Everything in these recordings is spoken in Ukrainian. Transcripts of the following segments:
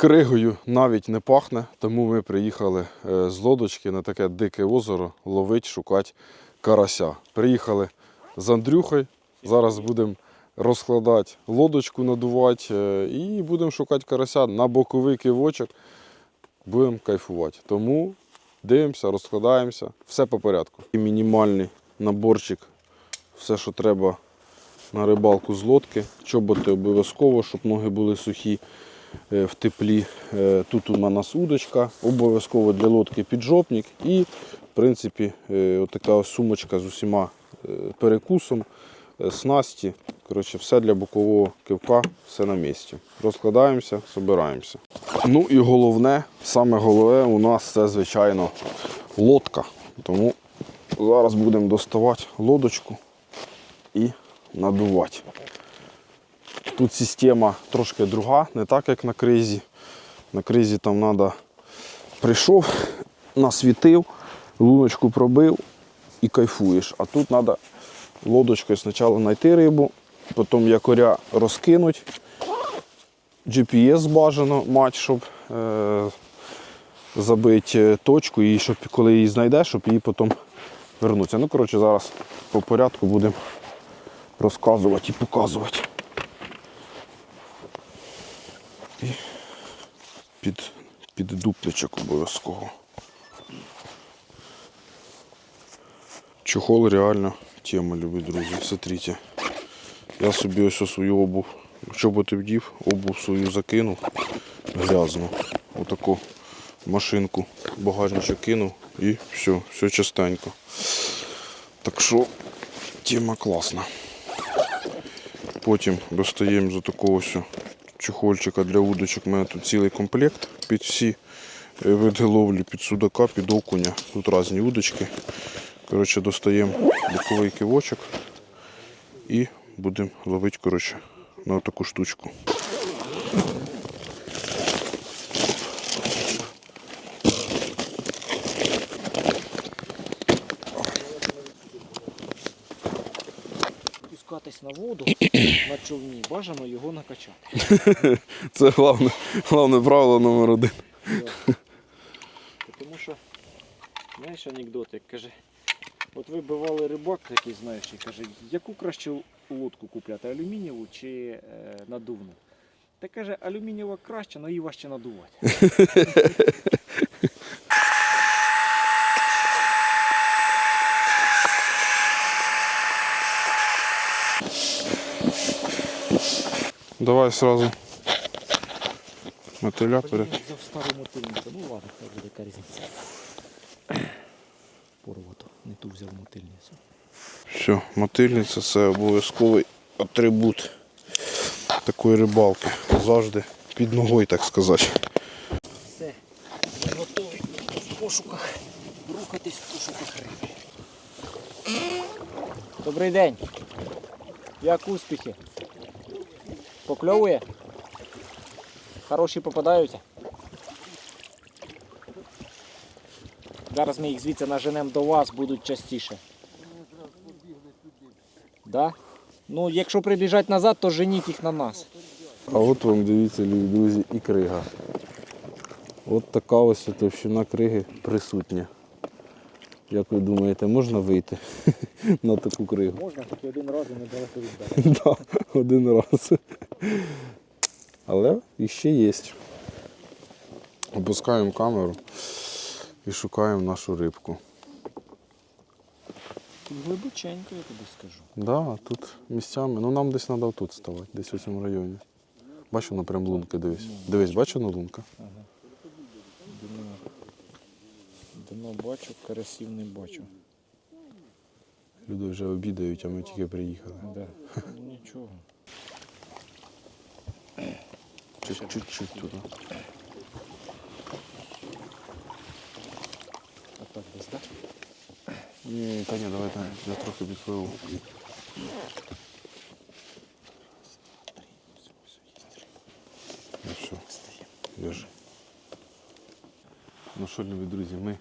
Кригою навіть не пахне, тому ми приїхали е, з лодочки на таке дике озеро ловить, шукати карася. Приїхали з Андрюхою. Зараз будемо розкладати лодочку, надувати е, і будемо шукати карася на боковий кивочок. Будемо кайфувати. Тому дивимося, розкладаємося, все по порядку. І мінімальний наборчик, все, що треба на рибалку з лодки. Чоботи обов'язково, щоб ноги були сухі в теплі. Е, Тут у нас удочка, обов'язково для лодки піджопник і, в принципі, е, отака сумочка з усіма е, перекусом, е, снасті. Коротше, все для бокового кивка, все на місці. Розкладаємося, збираємося. Ну і головне, саме головне у нас це, звичайно, лодка. Тому зараз будемо доставати лодочку і надувати. Тут система трошки друга, не так як на кризі. На кризі там треба прийшов, насвітив, луночку пробив і кайфуєш. А тут треба лодочкою спочатку знайти рибу, потім якоря розкинуть. GPS бажано мати, щоб е, забити точку і щоб коли її знайдеш, щоб її потім вернутися. Ну, коротше, зараз по порядку будемо розказувати і показувати. Під, під дупличок обов'язково. Чохол реально тема, любі друзі. Смотрите. Я собі ось свою обув, чоботи вдів, обув свою закинув грязну. Отаку машинку, багажничок кинув і все, все частенько. Так що тема класна. Потім достаємо з такого ось чехольчика для удочок. У мене тут цілий комплект під всі е, види ловлі, під судака, під окуня. Тут різні удочки. Коротше, достаємо боковий кивочок і будемо ловити коротше, на таку штучку. Спускатись на воду на човні, бажано його накачати. Це головне, головне правило номер один. Тому що, знаєш анекдот, як каже, от ви бивали рибак, який знаєш, і каже, яку краще лодку купляти, алюмінієву чи е, надувну? Та каже, алюмінієва краще, але її важче надувати. Давай сразу мотиля перед. Стару мотильницю. Ну ладно, хай буде яка різниця. Порвато, не ту взяв мотильницю. Все, мотильниця це обов'язковий атрибут такої рибалки. Завжди під ногою, так сказати. Все, ми готові в пошуках, рухатись в пошуках риби. Добрий день. Як успіхи? Покльовує? Хороші попадаються? Зараз ми їх звідси наженемо до вас, будуть частіше. Да? Ну, якщо прибіжать назад, то женіть їх на нас. А от вам дивіться, любі друзі, і крига. От така ось товщина криги присутня. Як ви думаєте, можна вийти на таку кригу? Можна тільки один раз і недалеко віддати. Да, один раз. Але іще є. Опускаємо камеру і шукаємо нашу рибку. Глибоченько, я тобі скажу. Да, тут місцями. Ну нам десь треба тут ставати, десь у цьому районі. Бачу, воно прям лунка, дивись. Дивись, бачу на лунка? Дно, дно бачу, карасів не бачу. Люди вже обідають, а ми тільки приїхали. Да. Ну, Нічого. Чуть-чуть туди. А так десь, так? Ні, та ні, давай, давай, я трохи відпливу. Ну все, держи. Ну що, любі друзі, ми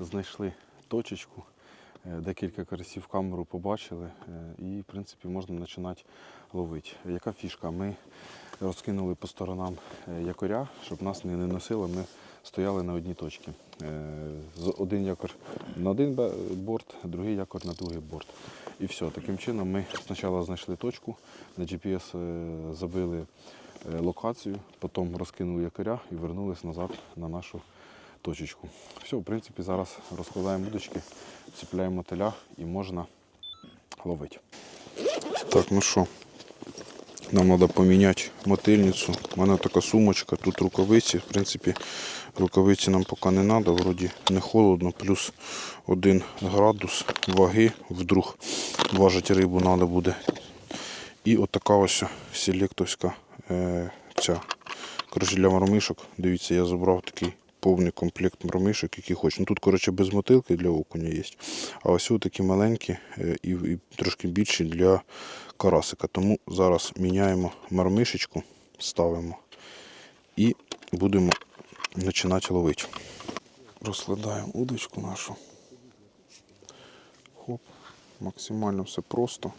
знайшли точечку, декілька карасів камеру побачили е, і, в принципі, можна починати ловити. Яка фішка? Ми розкинули по сторонам е, якоря, щоб нас не носило. Ми стояли на одній точці. Е, Один якор на один борт, другий якор на другий борт. І все. Таким чином ми спочатку знайшли точку, на GPS е, забили е, локацію, потім розкинули якоря і вернулись назад на нашу точечку. Все, в принципі, зараз розкладаємо удочки, ціпляємо теля і можна ловити. Так, ну що, нам треба поміняти мотильницю. У мене така сумочка, тут рукавиці. В принципі, рукавиці нам поки не треба, вроді не холодно, плюс один градус ваги, вдруг важити рибу треба буде. І отака ось селектовська е, ця. Для мармишок. Дивіться, я забрав такий повний комплект мармишок, який хочу. Ну, тут, коротше, без мотилки для окуня є. А ось такі маленькі е, і, і трошки більші для карасика. Тому зараз міняємо мармишечку, ставимо і будемо починати ловити. Розкладаємо удочку нашу. Хоп. Максимально все просто.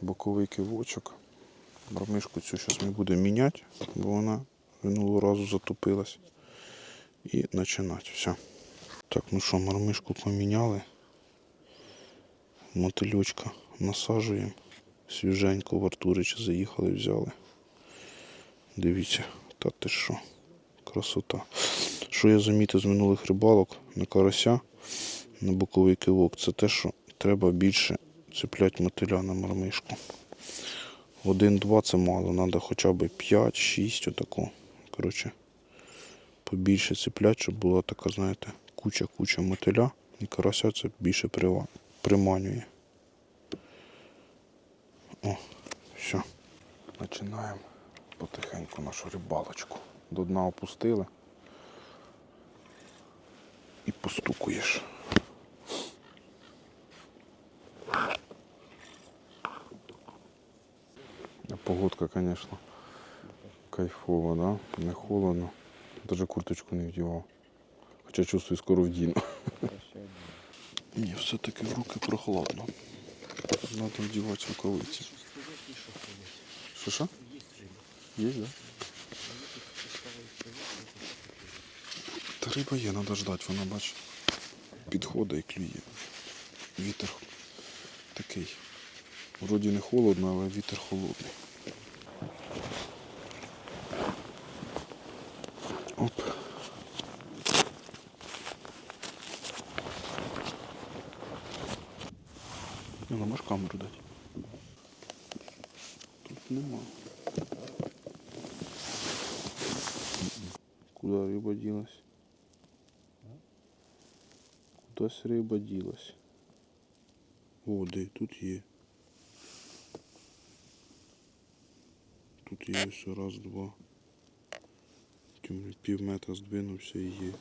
Боковий кивочок. Мармишку цю зараз ми будемо міняти, бо вона минулого разу затопилась. І починати. Все. Так, ну що, мармишку поміняли. Мотильочка насаджуємо. Свіженько в Артурича заїхали, взяли. Дивіться, та ти що, красота. Що я замітив з минулих рибалок на карася, на боковий кивок, це те, що треба більше цепляти мотиля на мармишку. Один-два це мало, треба хоча б 5-6 отако. Коротше, побільше цеплять, щоб була така, знаєте, куча-куча мотиля. І карася це більше приманює. О, все. Починаємо потихеньку нашу рибалочку. До дна опустили. І постукуєш. Погодка, конечно, кайфова, да? Не холодно. Даже курточку не вдівав. Хоча чувствую, скоро вдіну. Ні, все-таки в руки прохладно. Надо вдівати рукавиці. Що що? Є, да? Та риба є, треба ждати, вона бач. Підходить і клює. Вітер такий. Вроді не холодно, але вітер холодний. Оп. Ну, ну, можеш камеру дати? Тут нема. Куда риба ділась? Кудись риба ділась. О, де тут є. Тут є все раз, два. Пів метра здвинувся і є.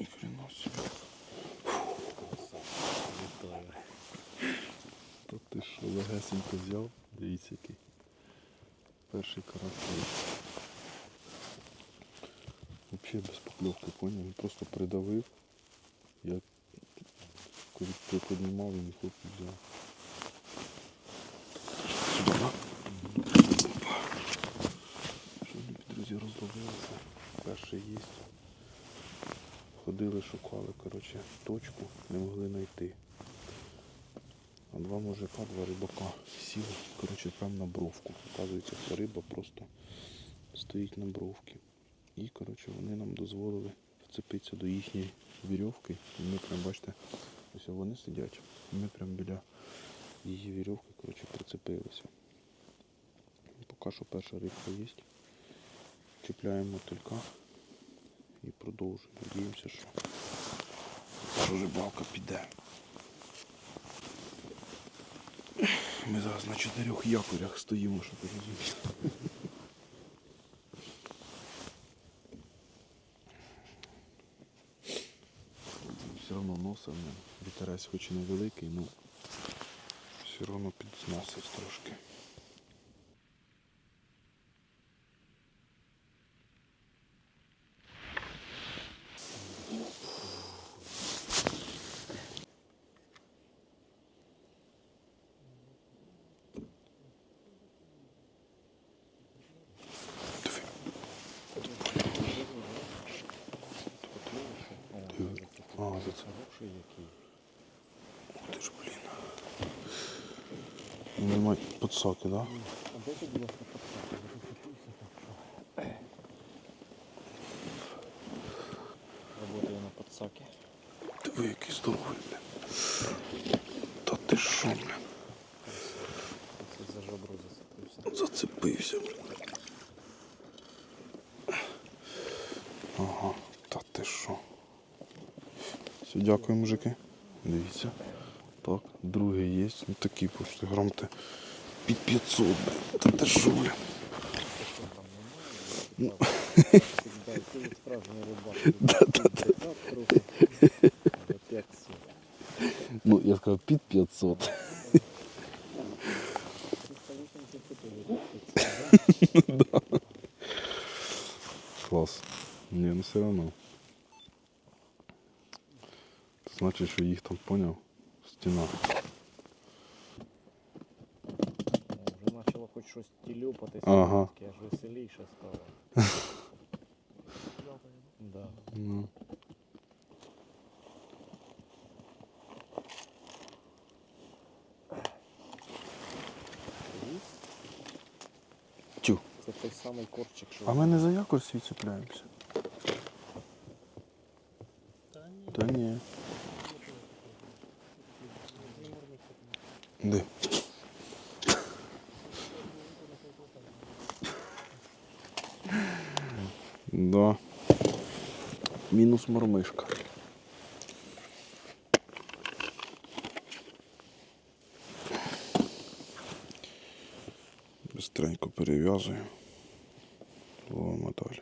Ні хрена собі. Та ти що, взяв? Дивіться який. Перший карасей. Взагалі без покльовки, поняв? Він просто придавив. Я коли приподнімав, він хоп взяв. Сюди, да? Що друзі розловилися. Перший є. Ходили, шукали, коротше, точку, не могли знайти. Два мужика, два рибака сіли, коротше, прямо на бровку. Оказується, ця риба просто стоїть на бровці. І, коротше, вони нам дозволили вцепитися до їхньої вірьовки. І ми прям, бачите, ось вони сидять. І ми прям біля її вірьовки, коротше, прицепилися. Поки що перша рибка є. Чіпляємо мотилька і продовжуємо. Надіємося, що, що рибалка піде. Ми зараз на чотирьох якорях стоїмо, щоб розуміти. Все одно носом вітерець хоч і невеликий, але все одно підносить трошки. за це. Хороший який. Ти ж, блін. Ласка, подсаку. Работаю на подсаке. Диви, який здоровий, блін. Та ти що, блін? За жабру зацепився. Зацепився, блін. Ага, та ти що? Все, дякую, мужики. Дивіться. Так, другий є. Ну такий почти грам те під 500, блін. Та ти що, блін? Ну, Всегда, ти як справжній рибак. Да-да-да. Трохи. За 500. Ну, я сказав під 500. Ти столичниці теж так да. Клас. Ні, ну все одно. Це значить, що їх там поняв. Стіна. Щось тілюпатися, Ага. аж веселіше стало. Да. Ну. Тю. Це той самий корчик, що А ми не за якось свій цепляємося. Та ні. Де? Да. Мінус мормишка. Быстренько перев'язую. Ловимо далі.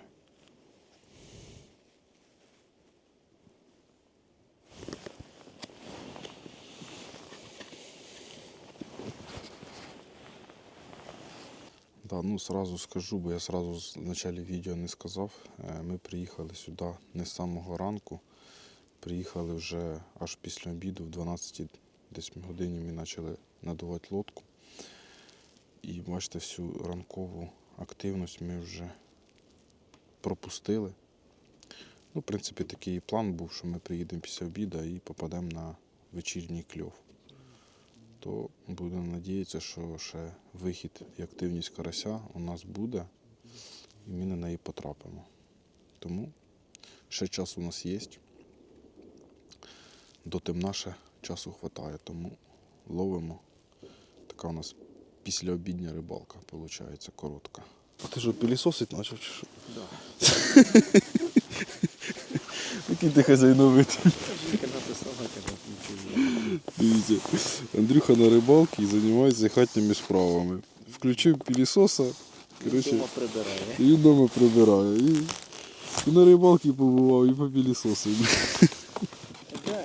Да, ну сразу скажу, бо я сразу в началі відео не сказав. Е, Ми приїхали сюди не з самого ранку. Приїхали вже аж після обіду, в 12 десь годині ми почали надувати лодку. І бачите, всю ранкову активність ми вже пропустили. Ну, в принципі, такий план був, що ми приїдемо після обіду і попадемо на вечірній кльов. То будемо надіятися, що ще вихід і активність карася у нас буде, і ми на неї потрапимо. Тому ще час у нас є. До темна ще часу вистачає, тому ловимо. Така у нас післяобідня рибалка, виходить, коротка. А ти що, пилісосить почав чи що? Да. Який ти хазяйновитий. Жінка написала, каже, включив. Дивіться, Андрюха на рибалці і займається хатніми справами. Включив пилісоса, коротше, і він вдома прибирає. І, і на рибалці побував, і по пилісосу. Дай.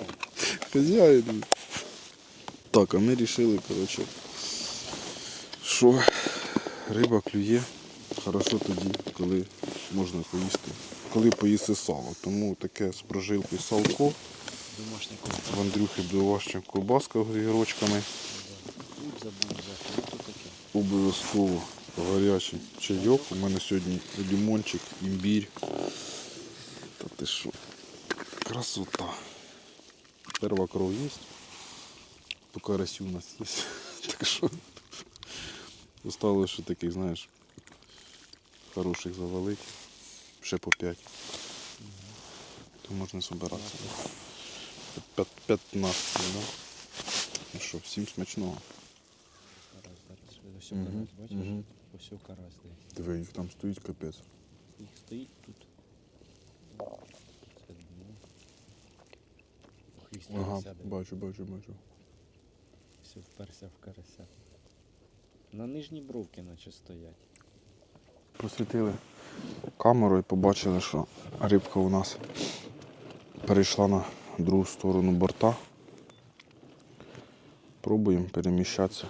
Хазяїн. Так, а ми вирішили, коротше, що риба клює хорошо тоді, коли можна поїсти. Коли поїсти сало. Тому таке з прожилкою салко. Домашня В. Андрюхи домашня ковбаска з гірочками. Будь забув взяти. Таке. Обов'язково гарячий чайок. У мене сьогодні лимончик, імбір. Та ти що? Красота. Перва кров є. По карасю у нас є. Так що осталось ще таких, знаєш, хороших завалить. Ще по 5. То можна збиратися. П'ят- 15, да? Ну що, всім смачного. Карась, зараз. Ось Мгм, карась, бачиш? мгм. Ось карась десь. Диви, їх там стоїть капець. Їх стоїть тут. Це дно. Хвіст Ага, бачу, бачу, бачу. Все вперся в карася. На нижній бровки наче стоять. Просвітили камеру і побачили, що рибка у нас перейшла на другу сторону борта. Пробуємо переміщатися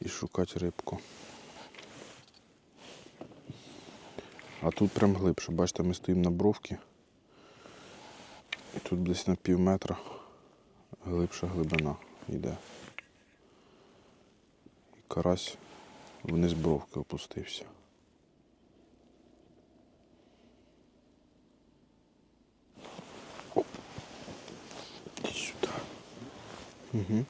і шукати рибку. А тут прям глибше. Бачите, ми стоїмо на бровці. І тут десь на пів метра глибша глибина йде. І карась вниз бровки опустився. Угу.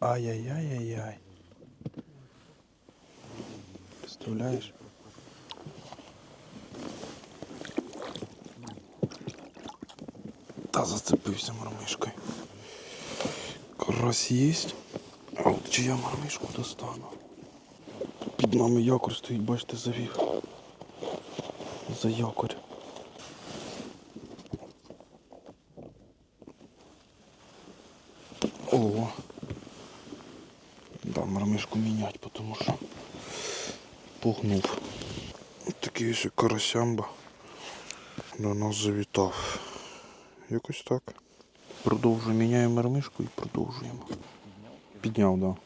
Ай-яй-яй-яй-яй. Представляєш? Та зацепився мармишкою. Карась єсть. От чи я мармишку достану? Під нами якорь стоїть, бачите, завів. За якорь. О! Да, мармишку мінять, тому що пухнув. Ось такий ось карасямба до нас завітав. Якось так. Продовжуємо, міняємо мармишку і продовжуємо. Підняв, так. Да.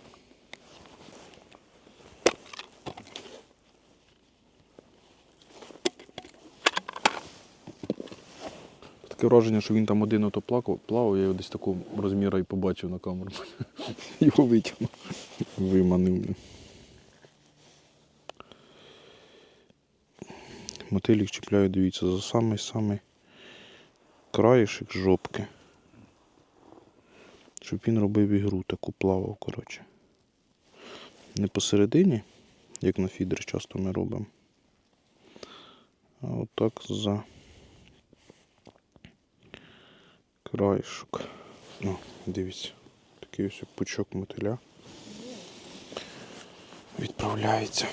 Таке враження, що він там один ото плакав, плавав, я його десь такого розміру і побачив на камеру. Його витягнув. Виманив. Мотилік чіпляю, дивіться, за самий-самий краєшок жопки. Щоб він робив ігру, таку плавав, коротше. Не посередині, як на фідер часто ми робимо. А отак за краєшок. О, дивіться, такий ось пучок мотиля відправляється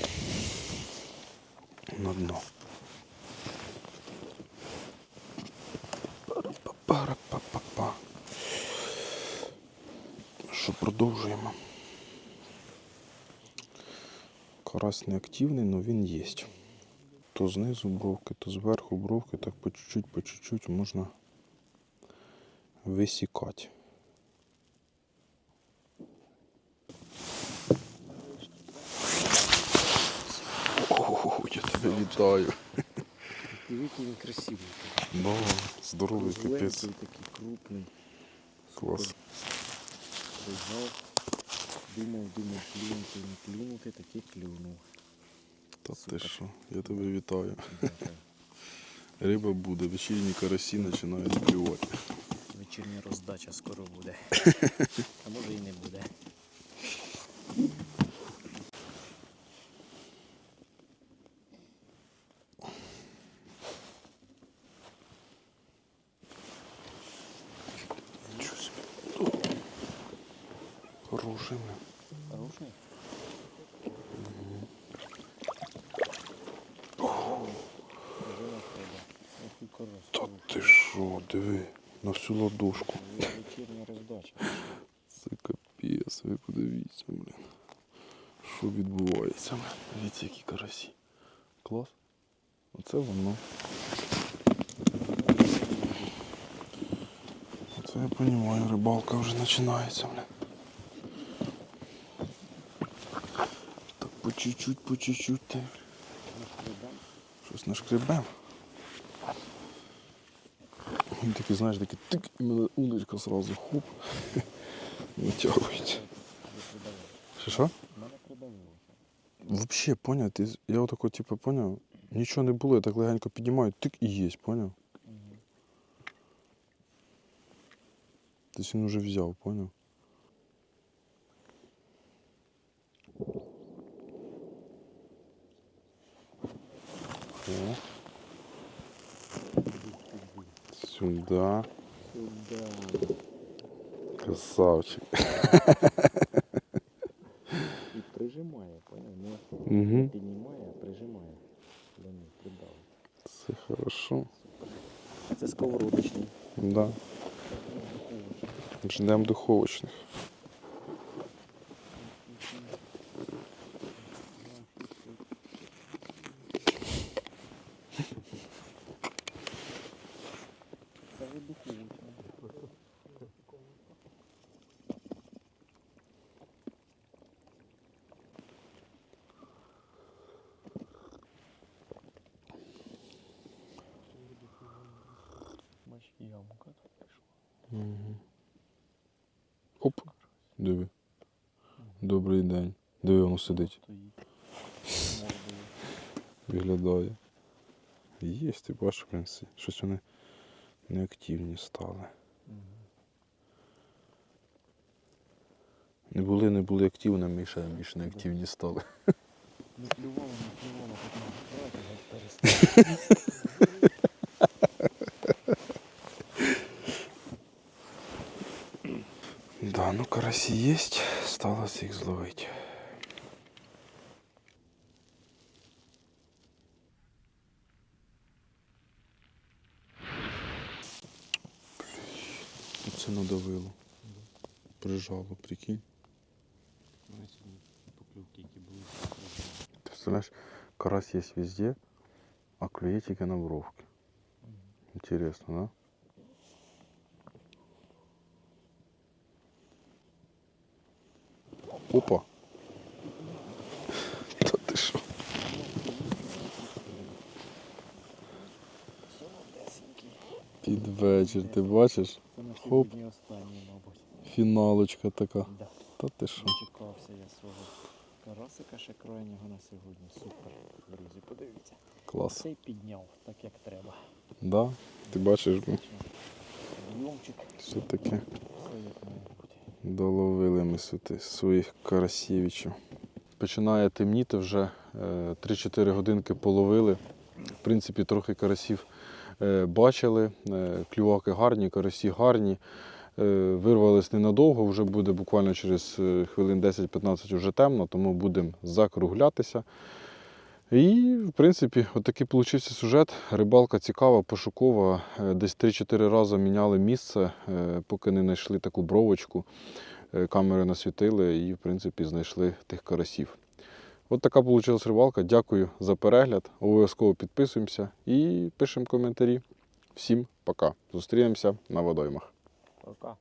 на дно. Що продовжуємо? Карась не активний, але він є. То знизу бровки, то зверху бровки, так по чуть-чуть, по чуть-чуть можна висікати. О, я тебе вітаю. Дивіться, він красивий. Да, здоровий капець. Такий крупний. Клас. Лежав. Думав, думав, клюнути, не клюнути, таки клюнув. Та ти що, я тебе вітаю. Риба буде, вечірні карасі починають клювати. Вечірня роздача скоро буде. А може і не буде. Хороший. Хороший? Та ти що, диви, на всю ладошку. Це капець, ви подивіться, блін. Що відбувається, блін. Дивіться, які карасі. Клас. Оце воно. Оце я розумію, рибалка вже починається, блін. Так по чуть-чуть, по чуть-чуть. Щось нашкребем. Він такий, знаєш, такий тик, і мене удочка сразу хуп. Витягується. Що що? Вообще, поняв, ти, я отако, типу, поняв, нічого не було, я так легенько піднімаю, тик і є, поняв? Тобто він вже взяв, поняв? О. Сюда. Сюда. Красавчик. І прижимає, поняв? Не Угу. піднімає, а прижимає. До них придав. Це хорошо. Це сковородочний. Да. Ждемо духовочних. Це вже духовочний. Бач, ямка тут пішла. Угу. Оп. Диви. Добрий день. Мордою. Виглядає. Є, ти бачиш, в принципі. Щось вони Неактивні стали. Не були, не були активними ще більш неактивні стали. Не клювало, не клювало, потім давайте перестати. Да, ну карасі є, сталося їх зловити. Оце надавило. Прижало, прикинь. Поклювки, які були. Ти представляєш, карась є везде, а клює тільки на бровки. Інтересно, да? Опа. Та ти що? Солодесенький. Під вечір, ти бачиш? Це на Хоп. сьогодні останній, мабуть. Фіналочка така. Да. Та ти що? Дочекався я свого карасика ще крайнього на сьогодні. Супер, друзі, подивіться. Клас. Цей підняв, так як треба. Да? Ти бачиш, ну, Об'ємчик, все таке. все як має бути. Доловили ми сюди своїх карасєвичів. Починає темніти вже. е, 3-4 годинки половили. В принципі, трохи карасів е, бачили. Е, Клюваки гарні, карасі гарні. Е, Вирвались ненадовго, вже буде буквально через е, хвилин 10-15 вже темно, тому будемо закруглятися. І, в принципі, отакий получився сюжет. Рибалка цікава, пошукова. Е, Десь 3-4 рази міняли місце, е, поки не знайшли таку бровочку. Е, Камери насвітили і, в принципі, знайшли тих карасів. От така вийшла рибалка. Дякую за перегляд. Обов'язково підписуємося і пишемо коментарі. Всім пока. Зустрінемося на водоймах. Пока.